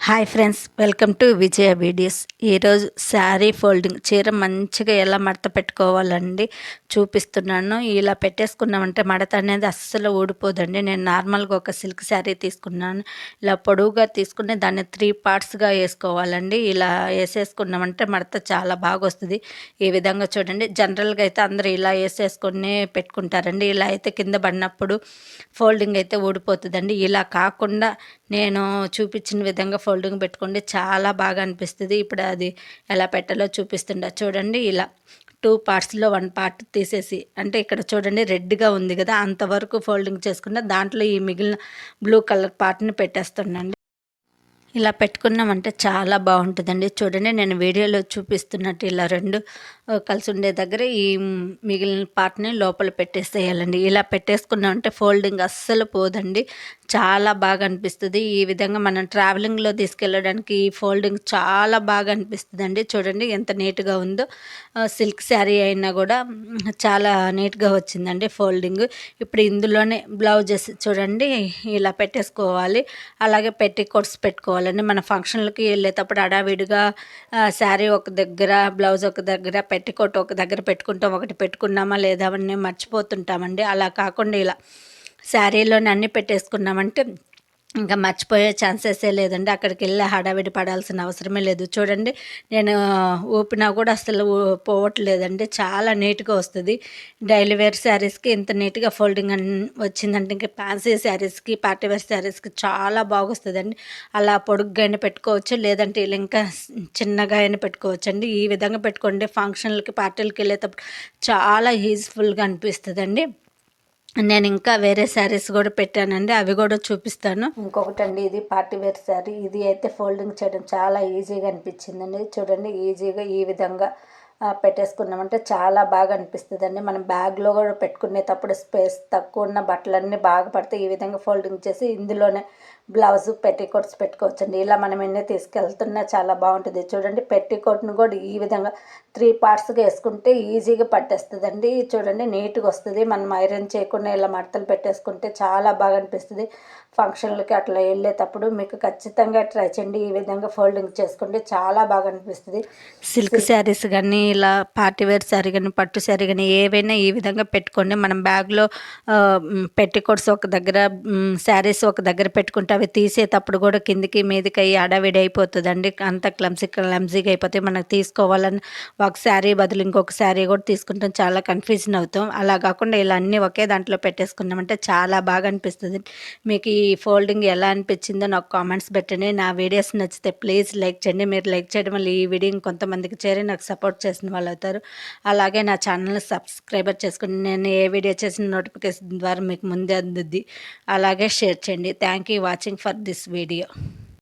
Hi friends welcome to Vijaya videos. ఈరోజు sari folding చీర మంచిగా ఎలా మడత పెట్టుకోవాలండి చూపిస్తున్నాను. ఇలా పెట్టేసుకున్నామంటే మడత అనేది అస్సలు ఊడిపోదండి. నేను నార్మల్గా ఒక సిల్క్ శారీ తీసుకున్నాను. ఇలా పొడవుగా తీసుకుని దాన్ని త్రీ పార్ట్స్గా వేసుకోవాలండి. ఇలా వేసేసుకున్నామంటే మడత చాలా బాగా వస్తుంది. ఈ విధంగా చూడండి జనరల్గా అయితే అందరూ ఇలా వేసేసుకుని పెట్టుకుంటారండి. ఇలా అయితే కింద పడినప్పుడు ఫోల్డింగ్ అయితే ఊడిపోతుందండి. ఇలా కాకుండా నేను చూపించిన విధంగా ఫోల్డింగ్ పెట్టుకోండి చాలా బాగా అనిపిస్తుంది. ఇప్పుడు అది ఎలా పెట్టాలో చూపిస్తుండ. చూడండి ఇలా టూ పార్ట్స్లో వన్ పార్ట్ తీసేసి అంటే ఇక్కడ చూడండి రెడ్గా ఉంది కదా అంతవరకు ఫోల్డింగ్ చేసుకుంటే దాంట్లో ఈ మిగిలిన బ్లూ కలర్ పార్ట్ని పెట్టేస్తుండండి ఇలా పెట్టుకున్నామంటే చాలా బాగుంటుందండి. చూడండి నేను వీడియోలో చూపిస్తున్నట్టు ఇలా రెండు కలిసి ఉండే దగ్గర ఈ మిగిలిన పార్ట్ని లోపల పెట్టేసేయాలండి. ఇలా పెట్టేసుకున్నామంటే ఫోల్డింగ్ అస్సలు పోదండి. చాలా బాగా అనిపిస్తుంది. ఈ విధంగా మనం ట్రావెలింగ్లో తీసుకెళ్ళడానికి ఈ ఫోల్డింగ్ చాలా బాగా అనిపిస్తుంది అండి చూడండి ఎంత నీట్గా ఉందో. సిల్క్ శారీ అయినా కూడా చాలా నీట్గా వచ్చిందండి ఫోల్డింగ్. ఇప్పుడు ఇందులోనే బ్లౌజెస్ చూడండి ఇలా పెట్టేసుకోవాలి. అలాగే పెట్టి పెట్టుకోవాలి. పెట్టుకోవాలండి మన ఫంక్షన్లకి వెళ్ళేటప్పుడు అడావిడిగా శారీ ఒక దగ్గర బ్లౌజ్ ఒక దగ్గర పెట్టికోట్ ఒక దగ్గర పెట్టుకుంటాం ఒకటి పెట్టుకున్నామా లేదా అని మర్చిపోతుంటామండి. అలా కాకుండా ఇలా శారీలోనే అన్నీ పెట్టేసుకున్నామంటే ఇంకా మర్చిపోయే ఛాన్సెసే లేదండి. అక్కడికి వెళ్ళి హడావిడి పడాల్సిన అవసరమే లేదు. చూడండి నేను ఊపినా కూడా అసలు పోవట్లేదండి. చాలా నీట్గా వస్తుంది. డైలీ వేర్ శారీస్కి ఇంత నీట్గా ఫోల్డింగ్ వచ్చిందంటే ఇంకా ఫ్యాన్సీ శారీస్కి పార్టీ వేర్ శారీస్కి చాలా బాగొస్తుందండి. అలా పొడుగ్గా అయినా పెట్టుకోవచ్చు లేదంటే ఇలా ఇంకా చిన్నగా అయినా పెట్టుకోవచ్చు అండి ఈ విధంగా పెట్టుకోండి ఫంక్షన్లకి పార్టీలకి వెళ్ళేటప్పుడు చాలా యూజ్ఫుల్గా అనిపిస్తుందండి. నేను ఇంకా వేరే శారీస్ కూడా పెట్టానండి అవి కూడా చూపిస్తాను. ఇంకొకటి అండి ఇది పార్టీ వేర్ శారీ. ఇది అయితే ఫోల్డింగ్ చేయడం చాలా ఈజీగా అనిపించిందండి. చూడండి ఈజీగా ఈ విధంగా పెట్టేసుకున్నామంటే చాలా బాగా అనిపిస్తుందండి. మనం బ్యాగ్లో కూడా పెట్టుకునేటప్పుడు స్పేస్ తక్కువ ఉన్న బట్టలన్నీ బాగా పడితే ఈ విధంగా ఫోల్డింగ్ చేసి ఇందులోనే బ్లౌజ్ పెట్టికోట్స్ పెట్టుకోవచ్చండి. ఇలా మనం ఎన్ని తీసుకెళ్తున్నా చాలా బాగుంటుంది. చూడండి పెట్టికోట్ను కూడా ఈ విధంగా త్రీ పార్ట్స్గా వేసుకుంటే ఈజీగా పట్టేస్తుందండి. చూడండి నీట్గా వస్తుంది. మనం ఐరన్ చేయకుండా ఇలా మడతలు పెట్టేసుకుంటే చాలా బాగా అనిపిస్తుంది. ఫంక్షన్లకి అట్లా వెళ్ళేటప్పుడు మీకు ఖచ్చితంగా ట్రై చేయండి. ఈ విధంగా ఫోల్డింగ్ చేసుకుంటే చాలా బాగా అనిపిస్తుంది. సిల్క్ శారీస్ కానీ ఇలా పార్టీ వేర్ శారీ కానీ పట్టు శారీ కానీ ఏవైనా ఈ విధంగా పెట్టుకోండి. మనం బ్యాగ్లో పెట్టికోట్స్ ఒక దగ్గర శారీస్ ఒక దగ్గర పెట్టుకుంటే అవి తీసేటప్పుడు కూడా కిందికి మీదకి అయ్యి అడవిడి అయిపోతుందండి. అంత క్లమ్సీ క్లమ్సీగా అయిపోతే మనకు తీసుకోవాలని ఒక శారీ బదులు ఇంకొక శారీ కూడా తీసుకుంటాం. చాలా కన్ఫ్యూజన్ అవుతాం. అలా కాకుండా ఇలా అన్నీ ఒకే దాంట్లో పెట్టేసుకున్నామంటే చాలా బాగా అనిపిస్తుంది. మీకు ఈ ఫోల్డింగ్ ఎలా అనిపించిందో నాకు కామెంట్స్ పెట్టండి. నా వీడియోస్ నచ్చితే ప్లీజ్ లైక్ చేయండి. మీరు లైక్ చేయడం వల్ల ఈ వీడియో కొంతమందికి చేరి నాకు సపోర్ట్ చేసిన వాళ్ళు అవుతారు. అలాగే నా ఛానల్ని సబ్స్క్రైబర్ చేసుకుని నేను ఏ వీడియో చేసిన నోటిఫికేషన్ ద్వారా మీకు ముందే అందుద్ది. అలాగే షేర్ చేయండి. Thank you watching. For this video